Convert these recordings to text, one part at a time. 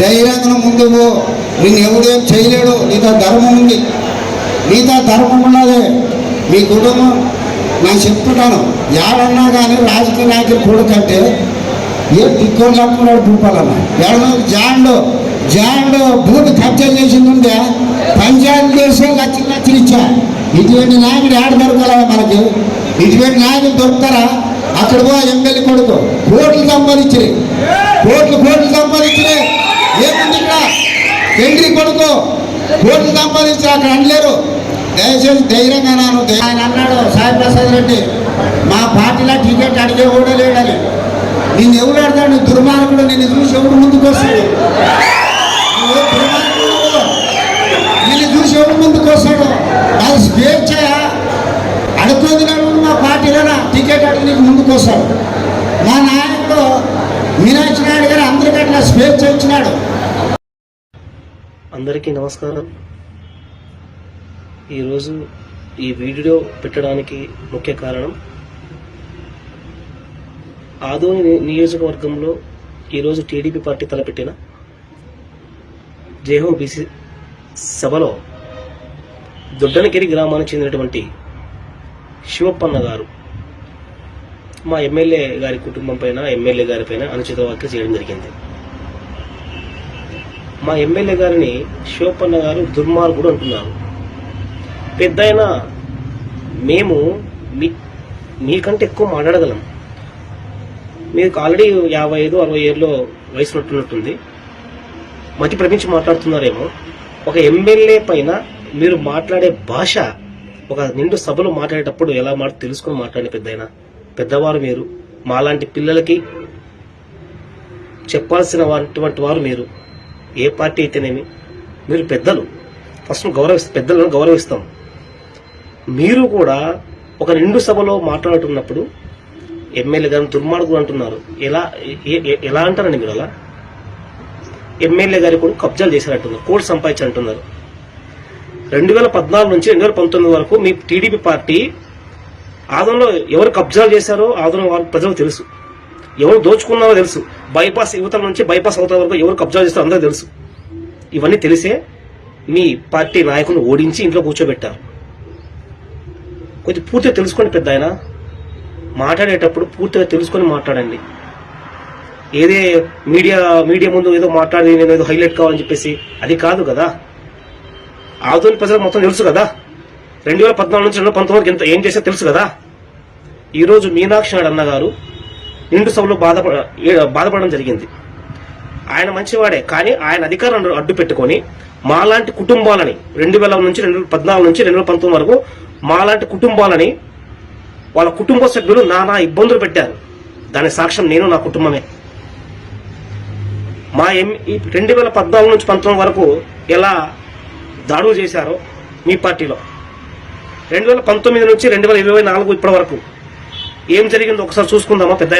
ధైర్యంగా ముందు పో. నేను ఎవడేం చేయలేడు. నీతో ధర్మం ఉంది. నీతో ధర్మం ఉన్నదే. మీ కుటుంబం నేను చెప్తున్నాను ఎవరన్నా కానీ రాజకీయ నాయకులు కొడుకంటే ఏ దిక్కోడు లేకున్నాడు భూపాలన్న. ఎవరో జాండు జాండు భూమి కబ్జా చేసింది ఉందే పంచాయతీ దేశం లక్షలు లక్షలు ఇచ్చా. ఇటువంటి నాయకుడు ఏడ దొరకాలా మనకి? ఇటువంటి నాయకులు దొరుకుతారా? అక్కడ పో ఎమ్మెల్యే కొడుకు. కోట్లు సంపాదించినాయి కోట్లు కోట్లు సంపాదించినాయి ఏముంది ఇక్కడ? తండ్రి కొడుకు కోట్లు సంపాదించి అక్కడ అనలేరు. దయచేసి ధైర్యంగా నాను ఆయన అన్నాడు సాయి ప్రసాద్ రెడ్డి మా పార్టీలో టికెట్ అడిగే కూడా లేడని నిన్ను ఎవరు అడతాడు? దుర్మార్గుడు నిన్ను చూసి ఎవడు ముందుకు వస్తాడు? నువ్వు నిన్ను చూసి ఎవడు ముందుకు వస్తాడు? అది స్వేచ్ఛ. అడుగుతుంది మా పార్టీలో టికెట్ అడిగి నీకు ముందుకు వస్తాడు. మా నాయకుడు మీనాక్షి నాయుడు గారు అందరికట్లా స్వేచ్ఛ ఇచ్చినాడు. అందరికీ నమస్కారం. ఈరోజు ఈ వీడియో పెట్టడానికి ముఖ్య కారణం ఆదోని ని- నియోజకవర్గంలో ఈరోజు టీడీపీ పార్టీ తలపెట్టిన జేహో బీసీ సభలో దొడ్డనగిరి గ్రామానికి చెందినటువంటి శివప్పన్న గారు మా ఎమ్మెల్యే గారి కుటుంబం పైన ఎమ్మెల్యే గారి పైన అనుచిత వ్యాఖ్య చేయడం జరిగింది. మా ఎమ్మెల్యే గారిని శివపన్న గారు దుర్మార్గుడు అంటున్నారు. పెద్ద మేము మీ మీకంటే ఎక్కువ మాట్లాడగలం. మీకు ఆల్రెడీ యాభై ఐదు అరవై ఏళ్ళలో వయసు ఉన్నట్టున్నట్టుంది. మతి ప్రమించి మాట్లాడుతున్నారేమో. ఒక ఎమ్మెల్యే పైన మీరు మాట్లాడే భాష ఒక నిండు సభలో మాట్లాడేటప్పుడు ఎలా మాట తెలుసుకొని మాట్లాడే పెద్దయినా. పెద్దవారు మీరు మాలాంటి పిల్లలకి చెప్పాల్సిన వారు మీరు. ఏ పార్టీ అయితేనేమి? మీరు పెద్దలు. ఫస్ట్ గౌరవి పెద్దలను గౌరవిస్తాం. మీరు కూడా ఒక నిండు సభలో మాట్లాడుతున్నప్పుడు ఎమ్మెల్యే గారిని దుర్మార్గుడు అంటున్నారు. ఎలా ఎలా అంటారండి మీరు అలా? ఎమ్మెల్యే గారి కూడా కబ్జాలు చేశారంటున్నారు. కోర్టు సంపాదించారంటున్నారు. రెండు వేల పద్నాలుగు నుంచి రెండు వేల పంతొమ్మిది వరకు మీ టీడీపీ పార్టీ ఆదంలో ఎవరు కబ్జాలు చేశారో ఆదంలో వాళ్ళ ప్రజలకు తెలుసు. ఎవరు దోచుకున్నారో తెలుసు. బైపాస్ యువతల నుంచి బైపాస్ అవతల వరకు ఎవరు కబ్జా చేస్తారో అందరూ తెలుసు. ఇవన్నీ తెలిసే మీ పార్టీ నాయకులను ఓడించి ఇంట్లో కూర్చోబెట్టారు. కొంచెం పూర్తిగా తెలుసుకోండి పెద్ద ఆయన మాట్లాడేటప్పుడు పూర్తిగా తెలుసుకొని మాట్లాడండి. ఏదే మీడియా మీడియా ముందు ఏదో మాట్లాడి నేను ఏదో హైలైట్ కావాలని చెప్పేసి అది కాదు కదా. ఆధునిక ప్రజలకు మొత్తం తెలుసు కదా. రెండు వేల పద్నాలుగు నుంచి రెండు వేల పంతొమ్మిది వరకు ఎంత ఏం చేసా తెలుసు కదా. ఈరోజు మీనాక్షి నాయుడు అన్నగారు నిండు సభలో బాధపడ బాధపడడం జరిగింది. ఆయన మంచివాడే కానీ ఆయన అధికారాన్ని అడ్డు పెట్టుకొని మాలాంటి కుటుంబాలని రెండు వేల నుంచి రెండు వేల పద్నాలుగు నుంచి రెండు వేల పంతొమ్మిది వరకు మాలాంటి కుటుంబాలని వాళ్ళ కుటుంబ సభ్యులు నానా ఇబ్బందులు పెట్టారు. దాని సాక్ష్యం నేను నా కుటుంబమే. మా ఎం రెండు వేల పద్నాలుగు నుంచి పంతొమ్మిది వరకు ఎలా దాడులు చేశారో మీ పార్టీలో. రెండు వేల పంతొమ్మిది నుంచి రెండు వేల ఇరవై నాలుగు ఇప్పటి వరకు ఏం జరిగిందో ఒకసారి చూసుకుందామా పెద్ద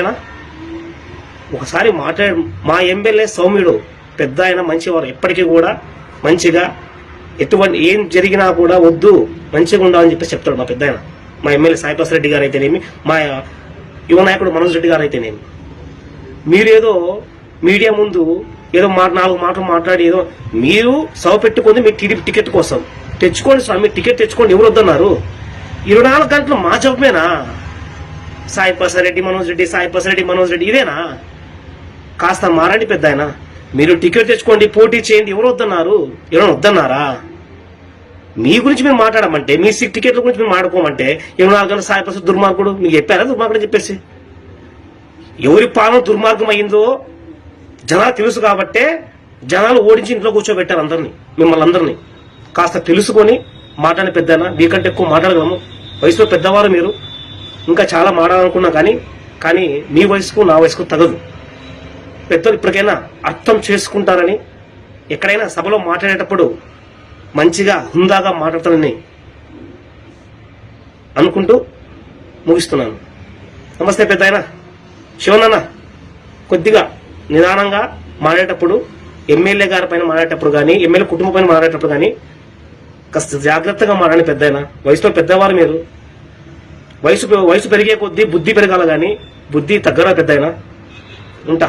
ఒకసారి మాట్లాడ మా ఎమ్మెల్యే సౌమ్యుడు పెద్ద ఆయన మంచివారు ఎప్పటికీ కూడా మంచిగా ఎటువంటి ఏం జరిగినా కూడా వద్దు మంచిగా ఉండాలని చెప్పి చెప్తాడు మా పెద్ద ఆయన మా ఎమ్మెల్యే సాయిప్రసాద్ రెడ్డి గారు అయితేనేమి మా యువ నాయకుడు మనోజ్ రెడ్డి గారు అయితేనేమి మీరేదో మీడియా ముందు ఏదో మాట నాలుగు మాటలు మాట్లాడి ఏదో మీరు సవ పెట్టుకుంది మీ టీడీపీ టికెట్ కోసం. తెచ్చుకోండి స్వామి టికెట్ తెచ్చుకోండి ఎవరు వద్దన్నారు? ఇరవై నాలుగు గంటలు మా చెప్పమేనా సాయి ప్రసాద్ రెడ్డి మనోజ్ రెడ్డి సాయి ప్రసాద్ రెడ్డి మనోజ్ రెడ్డి ఇదేనా కాస్త మారండి పెద్ద ఆయన మీరు టికెట్ తెచ్చుకోండి పోటీ చేయండి ఎవరు వద్దన్నారు? ఎవరైనా వద్దన్నారా? మీ గురించి మేము మాట్లాడమంటే మీ సీట్ టికెట్ల గురించి మేము మాట్లాడుకోమంటే ఇరవై నాలుగు గంటల సాయి ప్రసాద్ దుర్మార్గుడు? మీకు చెప్పారా దుర్మార్గుడు అని చెప్పేసి? ఎవరి పాలన దుర్మార్గం అయిందో జనాలు తెలుసు కాబట్టే జనాలు ఓడించి ఇంట్లో కూర్చోబెట్టారు అందరినీ మిమ్మల్ని అందరినీ. కాస్త తెలుసుకొని మాట్లాడిన పెద్దనా మీకంటే ఎక్కువ మాట్లాడగలము. వయసులో పెద్దవారు మీరు. ఇంకా చాలా మాడాలనుకున్నా కానీ కానీ మీ వయసుకు నా వయసుకు తగదు. పెద్దలు ఇప్పటికైనా అర్థం చేసుకుంటారని ఎక్కడైనా సభలో మాట్లాడేటప్పుడు మంచిగా హుందాగా మాట్లాడతానని అనుకుంటూ ముగిస్తున్నాను. నమస్తే పెద్ద ఆయన శివనన్న కొద్దిగా నిదానంగా మాట్లాడేటప్పుడు ఎమ్మెల్యే గారి పైన మాట్లాడేటప్పుడు కానీ ఎమ్మెల్యే కుటుంబం పైన మాట్లాడేటప్పుడు కానీ కాస్త జాగ్రత్తగా మాట్లాడి పెద్ద వయసులో పెద్దవారు మీరు. వయసు వయసు పెరిగే కొద్దీ బుద్ధి పెరగాల కానీ బుద్ధి తగ్గరా పెద్ద ఉంటా.